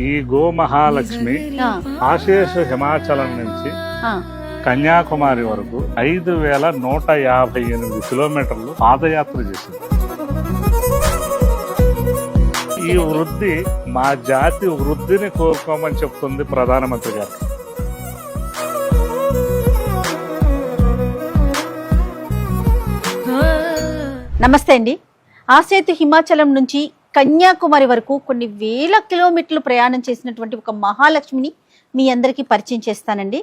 ఈ గో మహాలక్ష్మి ఆశేష హిమాచలం నుంచి కన్యాకుమారి వరకు ఐదు వేల నూట యాభై ఎనిమిది కిలోమీటర్లు పాదయాత్ర చేసింది. ఈ వృద్ధి మా జాతి వృద్ధిని కోరుకోమని చెప్తుంది ప్రధానమంత్రి గారు. నమస్తే అండి. ఆసేతు హిమాచలం నుంచి కన్యాకుమారి వరకు కొన్ని వేల కిలోమీటర్లు ప్రయాణం చేసినటువంటి ఒక మహాలక్ష్మిని మీ అందరికీ పరిచయం చేస్తానండి.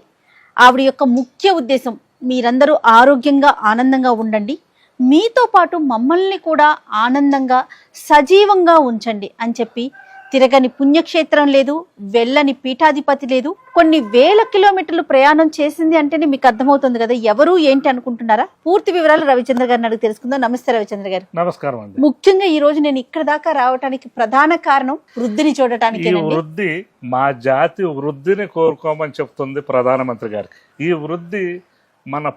ఆవిడ యొక్క ముఖ్య ఉద్దేశం మీరందరూ ఆరోగ్యంగా ఆనందంగా ఉండండి. మీతో పాటు మమ్మల్ని కూడా ఆనందంగా సజీవంగా ఉంచండి అని చెప్పి తిరగని పుణ్యక్షేత్రం లేదు వెళ్ళని పీఠాధిపతి లేదు కొన్ని వేల కిలోమీటర్లు ప్రయాణం చేసింది అంటేనే మీకు అర్థమవుతుంది కదా ఎవరు ఏంటి అనుకుంటున్నారా? పూర్తి వివరాలు రవిచంద్ర గారిని అడిగి తెలుసుకుందాం. నమస్తే రవిచంద్ర గారు. నమస్కారం అండి. ముఖ్యంగా ఈ రోజు నేను ఇక్కడ దాకా రావడానికి ప్రధాన కారణం వృద్ధిని ఈ చూడటానికేనండి వృద్ధి మా జాతి వృద్ధిని కోరుకోమని చెప్తుంది ప్రధానమంత్రి గారికి. ఈ వృద్ధి మన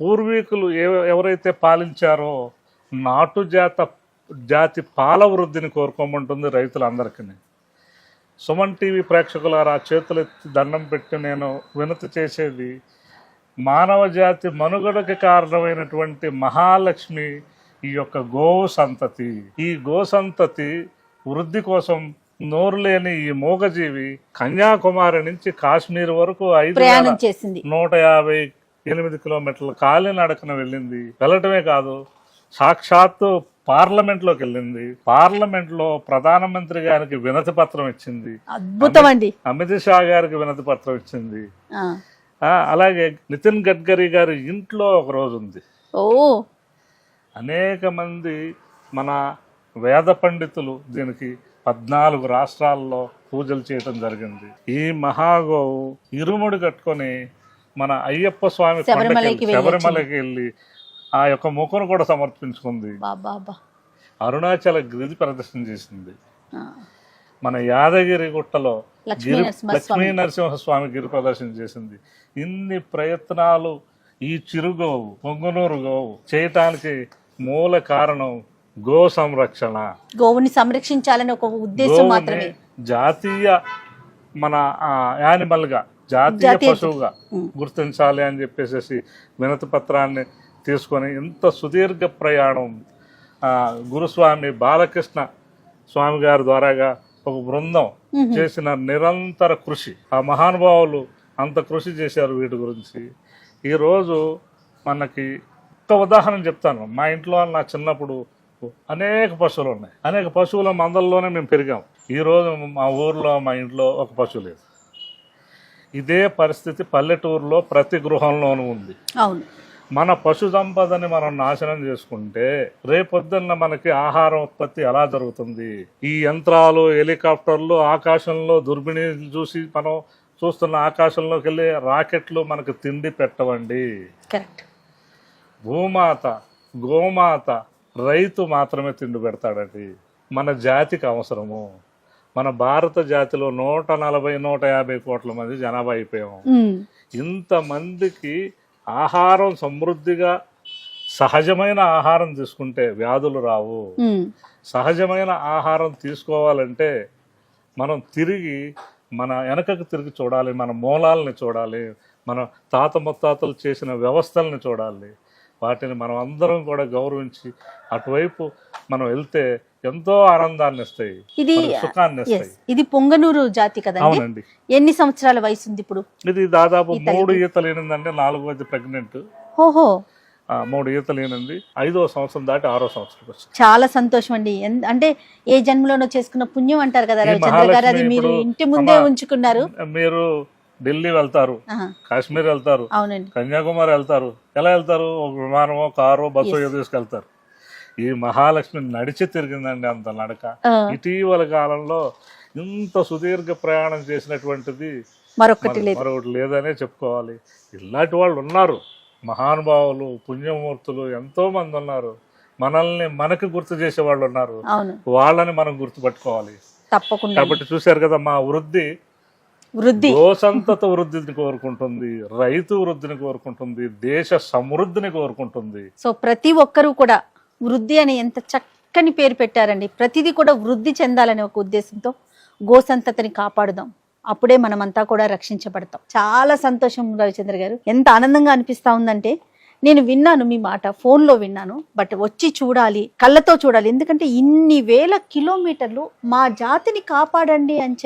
పూర్వీకులు ఎవ- ఎవరైతే పాలించారో నాటు జాత జాతి పాల వృద్ధిని కోరుకోమంటుంది రైతులందరికీ. సుమన్ టీవీ ప్రేక్షకులారా చేతులెత్తి దండం పెట్టి నేను వినతి చేసేది మానవ జాతి మనుగడకి కారణమైనటువంటి మహాలక్ష్మి ఈ యొక్క గోవు సంతతి ఈ గో సంతతి వృద్ధి కోసం నోరు లేని ఈ మూగజీవి కన్యాకుమారి నుంచి కాశ్మీర్ వరకు ఐదు నూట యాభై ఎనిమిది కిలోమీటర్లు కాలినడకన వెళ్ళింది. వెళ్ళటమే కాదు సాక్షాత్తు పార్లమెంట్లోకి వెళ్ళింది. పార్లమెంట్లో ప్రధానమంత్రి గారికి వినతి పత్రం ఇచ్చింది. అద్భుతం అండి. అమిత్ షా గారికి వినతి పత్రం ఇచ్చింది. అలాగే నితిన్ గడ్కరీ గారి ఇంట్లో ఒక రోజు ఉంది. ఓ. అనేక మంది మన వేద పండితులు దీనికి పద్నాలుగు రాష్ట్రాల్లో పూజలు చేయటం జరిగింది. ఈ మహాగోవు ఇరుముడి కట్టుకొని మన అయ్యప్ప స్వామి శబరిమలకి వెళ్ళి ఆ యొక్క ముఖను కూడా సమర్పించుకుంది అరుణాచల గిరి ప్రదర్శన చేసింది. మన యాదగిరి గుట్టలో లక్ష్మీ గిరి నరసింహస్వామి. లక్ష్మీ నరసింహస్వామి గిరి ప్రదర్శన చేసింది ఇన్ని ప్రయత్నాలు ఈ చిరుగోవు పొంగునూరు గోవు చేయటానికి మూల కారణం గో సంరక్షణ గోవుని సంరక్షించాలని ఒక ఉద్దేశం మాత్రమే జాతీయ మన యానిమల్గా జాతీయ పశువుగా. గుర్తించాలి అని చెప్పేసి వినతి పత్రాన్ని తీసుకొని ఇంత సుదీర్ఘ ప్రయాణం ఆ, గురుస్వామి బాలకృష్ణ స్వామి గారి ద్వారాగా ఒక బృందం చేసిన నిరంతర కృషి. ఆ మహానుభావులు అంత కృషి చేశారు వీటి గురించి. ఈరోజు మనకి ఒక ఉదాహరణ చెప్తాను. మా ఇంట్లో నా చిన్నప్పుడు అనేక పశువులు ఉన్నాయి. అనేక పశువుల మందల్లోనే మేము పెరిగాం. ఈరోజు మా ఊర్లో మా ఇంట్లో ఒక పశువు లేదు. ఇదే పరిస్థితి పల్లెటూరులో ప్రతి గృహంలోనూ ఉంది. అవును. మన పశు సంపదని మనం నాశనం చేసుకుంటే రేపొద్దున్న మనకి ఆహారం ఉత్పత్తి ఎలా జరుగుతుంది? ఈ యంత్రాలు హెలికాప్టర్లు ఆకాశంలో దుర్బిణి చూసి మనం చూస్తున్న ఆకాశంలోకి వెళ్ళే రాకెట్లు మనకు తిండి పెట్టవండి. భూమాత గోమాత రైతు మాత్రమే తిండి పెడతాడండి. మన జాతికి అవసరము. మన భారత జాతిలో నూట నలభై నూట యాభై కోట్ల మంది జనాభా అయిపోయాము ఇంతమందికి ఆహారం సమృద్ధిగా సహజమైన ఆహారం తీసుకుంటే వ్యాధులు రావు. సహజమైన ఆహారం తీసుకోవాలంటే మనం తిరిగి మన వెనకకు తిరిగి చూడాలి మన మూలాలని చూడాలి మన తాత ముత్తాతలు చేసిన వ్యవస్థల్ని చూడాలి. వాటిని మనం అందరం కూడా గౌరవించి అటువైపు మనం వెళ్తే ఎంతో ఆనందాన్ని ఇస్తాయి. ఇది సుఖాన్ని ఇస్తాయి. ఇది పొంగనూరు జాతి కదండి? ఎన్ని సంవత్సరాల వయసు ఉంది ఇప్పుడు? ఇది దాదాపు. మూడు ఈతలు ఏనిందంటే నాలుగోది ప్రెగ్నెంట్ ఓహో. మూడు ఈతలు ఏనింది ఐదో సంవత్సరం దాటి ఆరో సంవత్సరం చాలా సంతోషం అండి అంటే ఏ జన్మలోనో చేసుకున్న పుణ్యం అంటారు కదా రవిచంద్ర గారు అది మీరు ఇంటి ముందే ఉంచుకున్నారు. మీరు ఢిల్లీ వెళ్తారు కాశ్మీర్ వెళ్తారు కన్యాకుమారి వెళ్తారు. ఎలా వెళ్తారు? ఒక విమానమో కారో బస్సో తీసుకెళ్తారు. ఈ మహాలక్ష్మి నడిచి తిరిగిందండి అంత నడక. ఇటీవల కాలంలో ఇంత సుదీర్ఘ ప్రయాణం చేసినటువంటిది మరొకటి మరొకటి లేదనే చెప్పుకోవాలి. ఇలాంటి వాళ్ళు ఉన్నారు. మహానుభావులు పుణ్యమూర్తులు ఎంతో మంది ఉన్నారు. మనల్ని మనకి గుర్తు చేసే వాళ్ళు ఉన్నారు. వాళ్ళని మనం గుర్తుపట్టుకోవాలి. తప్పకుండా కాబట్టి చూశారు కదా మా వృద్ధి వృద్ధి. గోసంతత వృద్ధిని కోరుకుంటుంది రైతు వృద్ధిని కోరుకుంటుంది దేశ సమృద్ధిని కోరుకుంటుంది. సో ప్రతి ఒక్కరూ కూడా వృద్ధి అని ఎంత చక్కని పేరు పెట్టారండి. ప్రతిదీ కూడా వృద్ధి చెందాలనే ఒక ఉద్దేశంతో గోసంతతిని కాపాడుదాం. అప్పుడే మనమంతా కూడా రక్షించబడతాం. చాలా సంతోషం రవిచంద్ర గారు. ఎంత ఆనందంగా అనిపిస్తా ఉందంటే నేను విన్నాను మీ మాట ఫోన్లో విన్నాను బట్ వచ్చి చూడాలి కళ్ళతో చూడాలి. ఎందుకంటే ఇన్ని వేల కిలోమీటర్లు మా జాతిని కాపాడండి అని